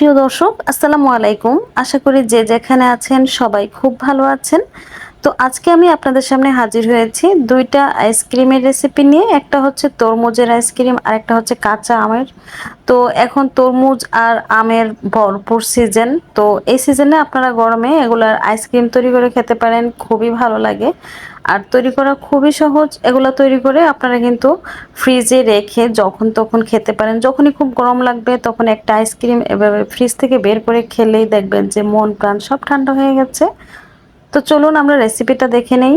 প্রিয় দর্শক, আসসালামু আলাইকুম। আশা করি যে যেখানে আছেন সবাই খুব ভালো আছেন। তো আজকে আমি আপনাদের সামনে হাজির হয়েছি দুইটা আইসক্রিমের রেসিপি নিয়ে। একটা হচ্ছে তরমুজের আইসক্রিম আর একটা হচ্ছে কাঁচা আমের। তো এখন তরমুজ আর আমের ভরপুর সিজন তো এই সিজনে আপনারা গরমে এগুলার আইসক্রিম তৈরি করে খেতে পারেন, খুবই ভালো লাগে। আর তৈরি করা খুবই সহজ। এগুলো তৈরি করে আপনারা কিন্তু ফ্রিজে রেখে যখন তখন খেতে পারেন। যখনই খুব গরম লাগবে তখন একটা আইসক্রিম এভাবে ফ্রিজ থেকে বের করে খেলেই দেখবেন যে মন, প্রাণ সব ঠান্ডা হয়ে গেছে। তো চলুন আমরা রেসিপিটা দেখে নেই।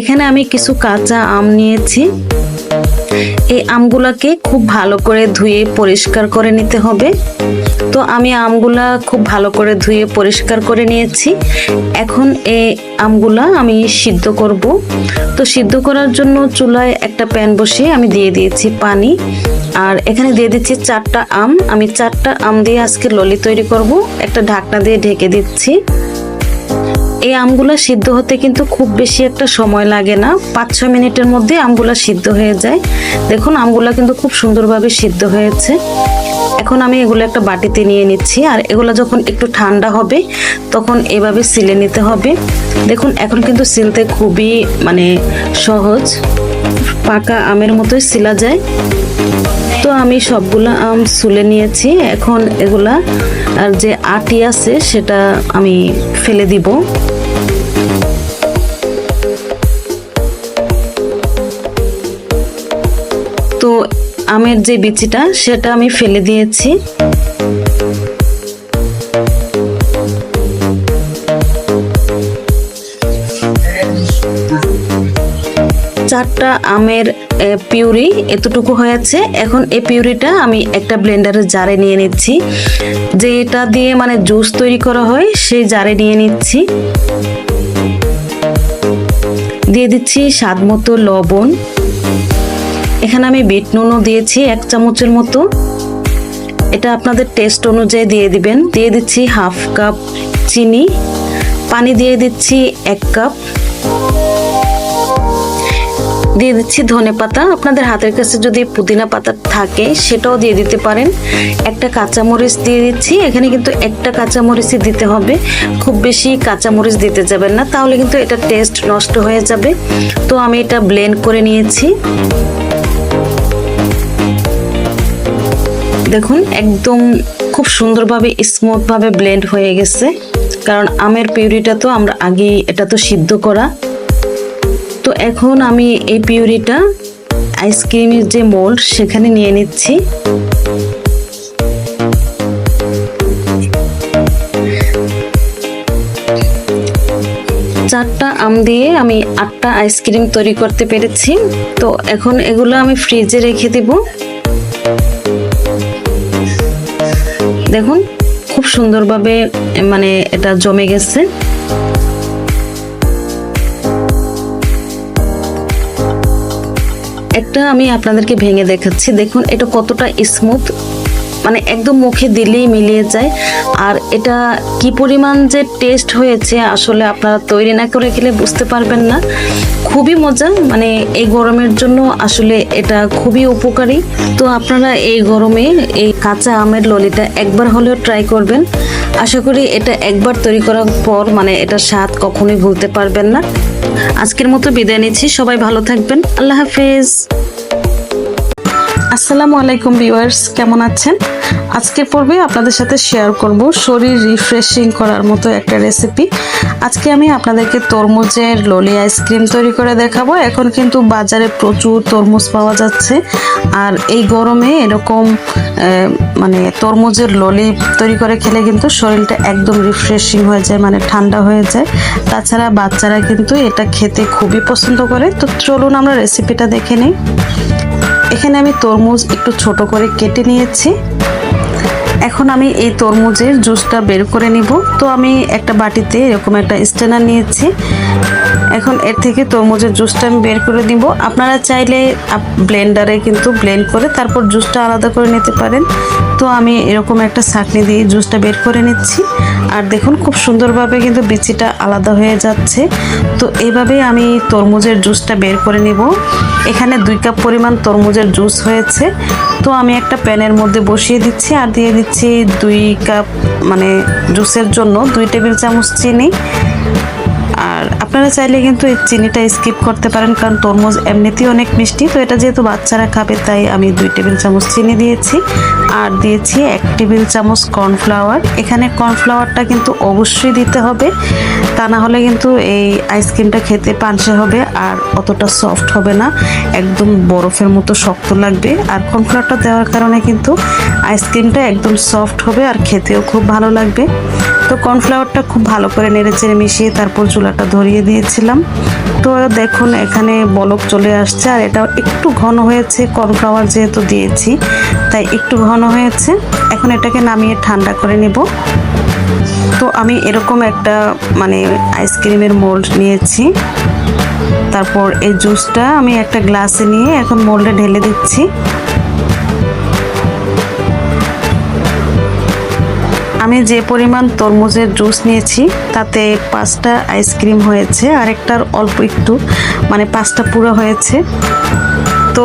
এখানে আমি কিছু কাঁচা আম নিয়েছি। এই আমগুলাকে খুব ভালো করে ধুয়ে পরিষ্কার করে নিতে হবে। তো আমি আমগুলা খুব ভালো করে ধুয়ে পরিষ্কার করে নিয়েছি। এখন এই আমগুলা আমি সিদ্ধ করব। তো সিদ্ধ করার জন্য চুলায় একটা প্যান বসিয়ে আমি দিয়ে দিয়েছি পানি। আর এখানে দিয়ে দিচ্ছি চারটা আম। আমি চারটা আম দিয়ে আজকে ললি তৈরি করব। একটা ঢাকনা দিয়ে ঢেকে দিচ্ছি। এই আমগুলা সিদ্ধ হতে কিন্তু খুব বেশি একটা সময় লাগে না। পাঁচ, ছয় মিনিটের মধ্যে আমগুলা সিদ্ধ হয়ে যায়। দেখুন, আমগুলা কিন্তু খুব সুন্দরভাবে সিদ্ধ হয়েছে। এখন আমি এগুলো একটা বাটিতে নিয়ে নিচ্ছি। আর এগুলো যখন একটু ঠান্ডা হবে, তখন এভাবে সিলে নিতে হবে। দেখুন, এখন কিন্তু সিলতে খুবই মানে সহজ। পাকা আমের মতোই সিলা যায়। তো আমি সবগুলো আম সুলে নিয়েছি। এখন এগুলা, আর যে আটি আছে, সেটা আমি ফেলে দিব। তো আমের যে বিচিটা, সেটা আমি ফেলে দিয়েছি। চারটা আমের পিউরি এতটুকু হয়েছে। এখন এই পিউরিটা আমি একটা ব্লেন্ডারের জারে নিয়ে নিচ্ছি। যে এটা দিয়ে মানে জুস তৈরি করা হয়, সেই জারে নিয়ে নিচ্ছি। দিয়ে দিচ্ছি স্বাদ মতো লবণ। এখানে আমি বিট নুনও দিয়েছি এক চামচের মতো। এটা আপনাদের টেস্ট অনুযায়ী দিয়ে দিবেন। দিয়ে দিচ্ছি হাফ কাপ চিনি। পানি দিয়ে দিচ্ছি এক কাপ। দিয়ে দিচ্ছি ধনে পাতা। আপনাদের হাতের কাছে যদি পুদিনা পাতা থাকে, সেটাও দিয়ে দিতে পারেন। একটা কাঁচামরিচ দিয়ে দিচ্ছি। এখানে কিন্তু একটা কাঁচামরিচই দিতে হবে। খুব বেশি কাঁচামরিচ দিতে যাবেন না। তাহলে কিন্তু এটা টেস্ট নষ্ট হয়ে যাবে। তো আমি এটা ব্লেন্ড করে নিয়েছি। দেখুন, একদম খুব সুন্দরভাবে স্মুথভাবে ব্লেন্ড হয়ে গেছে। কারণ আমের পিউরিটা তো আমরা আগেই এটা তো সিদ্ধ করা। তো এখন আমি এই পিউরিটা আইসক্রিমের যে মোল্ড সেখানে নিয়ে নিচ্ছি। চারটা আম দিয়ে আমি আটটা আইসক্রিম তৈরি করতে পেরেছি। তো এখন এগুলো আমি ফ্রিজে রেখে দিব। দেখুন, খুব সুন্দরভাবে মানে এটা জমে গেছে। একটা আমি আপনাদেরকে ভেঙে দেখাচ্ছি। দেখুন, এটা কতটা স্মুথ মানে একদম মুখে দিলেই মিলিয়ে যায়। আর এটা কি পরিমাণ যে টেস্ট হয়েছে আসলে আপনারা তৈরি না করে খেলে বুঝতে পারবেন না। খুবই মজা মানে এই গরমের জন্য আসলে এটা খুবই উপকারী। তো আপনারা এই গরমে এই কাঁচা আমের ললিটা একবার হলেও ট্রাই করবেন। আশা করি এটা একবার তৈরি করার পর মানে এটা স্বাদ কখনোই ভুলতে পারবেন না। আজকের মতো বিদায় নিচ্ছি, সবাই ভালো থাকবেন। আল্লাহ হাফেজ। আসসালামু আলাইকুম ভিউয়ার্স, কেমন আছেন? আজকের পর্বে আপনাদের সাথে শেয়ার করব শরীর রিফ্রেশিং করার মতো একটা রেসিপি আজকে আমি আপনাদেরকে তরমুজের ললি আইসক্রিম তৈরি করে দেখাবো। এখন কিন্তু বাজারে প্রচুর তরমুজ পাওয়া যাচ্ছে। আর এই গরমে এরকম মানে তরমুজের ললি তৈরি করে খেলে কিন্তু শরীরটা একদম রিফ্রেশিং হয়ে যায় মানে ঠান্ডা হয়ে যায়। তাছাড়া বাচ্চারা কিন্তু এটা খেতে খুবই পছন্দ করে। তো চলুন আমরা রেসিপিটা দেখে নিই। এখানে আমি তরমুজ একটু ছোট করে কেটে নিয়েছি। এখন আমি এই তরমুজের জুসটা বের করে নিব। তো আমি একটা বাটিতে এরকম একটা স্ট্যান্ডার নিয়েছি। এখন এর থেকে তরমুজের জুসটা আমি বের করে দিব। আপনারা চাইলে ব্লেন্ডারে কিন্তু ব্লেন্ড করে তারপর জুসটা আলাদা করে নিতে পারেন। তো আমি এরকম একটা ছাঁকনি দিয়ে জুসটা বের করে নিচ্ছি। আর দেখুন খুব সুন্দরভাবে কিন্তু বিচিটা আলাদা হয়ে যাচ্ছে। তো এভাবে আমি তরমুজের জুসটা বের করে নিব। এখানে দুই কাপ পরিমাণ তরমুজের জুস হয়েছে। তো আমি একটা প্যানের মধ্যে বসিয়ে দিচ্ছি আর দিয়ে দিচ্ছি দুই কাপ মানে জুসের জন্য দুই টেবিল চামচ চিনি। আপনারা চাইলে কিন্তু এই চিনিটা স্কিপ করতে পারেন, কারণ তরমুজ এমনিতেই অনেক মিষ্টি। তো এটা যেহেতু বাচ্চারা খাবে, তাই আমি দুই টেবিল চামচ চিনি দিয়েছি। আর দিয়েছি এক টেবিল চামচ কর্নফ্লাওয়ার। এখানে কর্নফ্লাওয়ারটা কিন্তু অবশ্যই দিতে হবে। তা না হলে কিন্তু এই আইসক্রিমটা খেতে পানসে হবে আর অতটা সফট হবে না। একদম বরফের মতো শক্ত লাগবে। আর কর্নফ্লাওয়ারটা দেওয়ার কারণে কিন্তু আইসক্রিমটা একদম সফট হবে আর খেতেও খুব ভালো লাগবে। তো কর্নফ্লাওয়ারটা খুব ভালো করে নেড়েচেড়ে মিশিয়ে তারপর চুলাটা ধরিয়ে দিয়েছিলাম। তো দেখুন, এখানে বলক চলে আসছে আর এটা একটু ঘন হয়েছে। কর্নফ্লাওয়ার যেহেতু দিয়েছি তাই একটু ঘন হয়েছে। এখন এটাকে নামিয়ে ঠান্ডা করে নেব। তো আমি এরকম একটা মানে আইসক্রিমের মোল্ড নিয়েছি। তারপর এই জুসটা আমি একটা গ্লাসে নিয়ে এখন মোল্ডে ঢেলে দিচ্ছি। আমি যে পরিমাণ তরমুজের জুস নিয়েছি, তাতে পাঁচটা আইসক্রিম হয়েছে আর একটার অল্প একটু মানে পাঁচটা পুরো হয়েছে। তো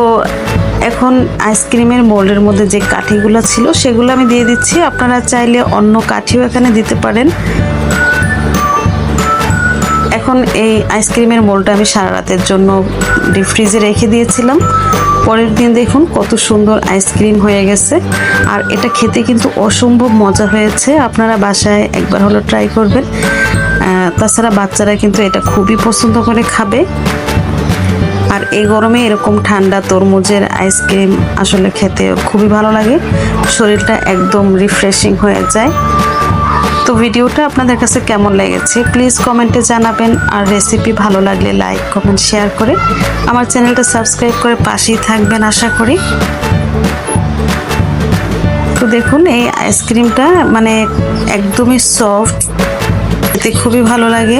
এখন আইসক্রিমের মোল্ডের মধ্যে যে কাঠিগুলো ছিল, সেগুলো আমি দিয়ে দিচ্ছি। আপনারা চাইলে অন্য কাঠিও এখানে দিতে পারেন। এখন এই আইসক্রিমের মোলটা আমি সারা রাতের জন্য ডিপ ফ্রিজে রেখে দিয়েছিলাম। পরের দিন দেখুন কত সুন্দর আইসক্রিম হয়ে গেছে। আর এটা খেতে কিন্তু অসম্ভব মজা হয়েছে। আপনারা বাসায় একবার হলো ট্রাই করবেন। তাছাড়া বাচ্চারা কিন্তু এটা খুবই পছন্দ করে খাবে। আর এই গরমে এরকম ঠান্ডা তরমুজের আইসক্রিম আসলে খেতে খুবই ভালো লাগে। শরীরটা একদম রিফ্রেশিং হয়ে যায়। তো ভিডিওটা আপনাদের কাছে কেমন লেগেছে প্লিজ কমেন্টে জানাবেন। আর রেসিপি ভালো লাগলে লাইক কমেন্ট শেয়ার করে আমার চ্যানেলটা সাবস্ক্রাইব করে পাশেই থাকবেন আশা করি। তো দেখুন, এই আইসক্রিমটা মানে একদমই সফট খুবই ভালো লাগে।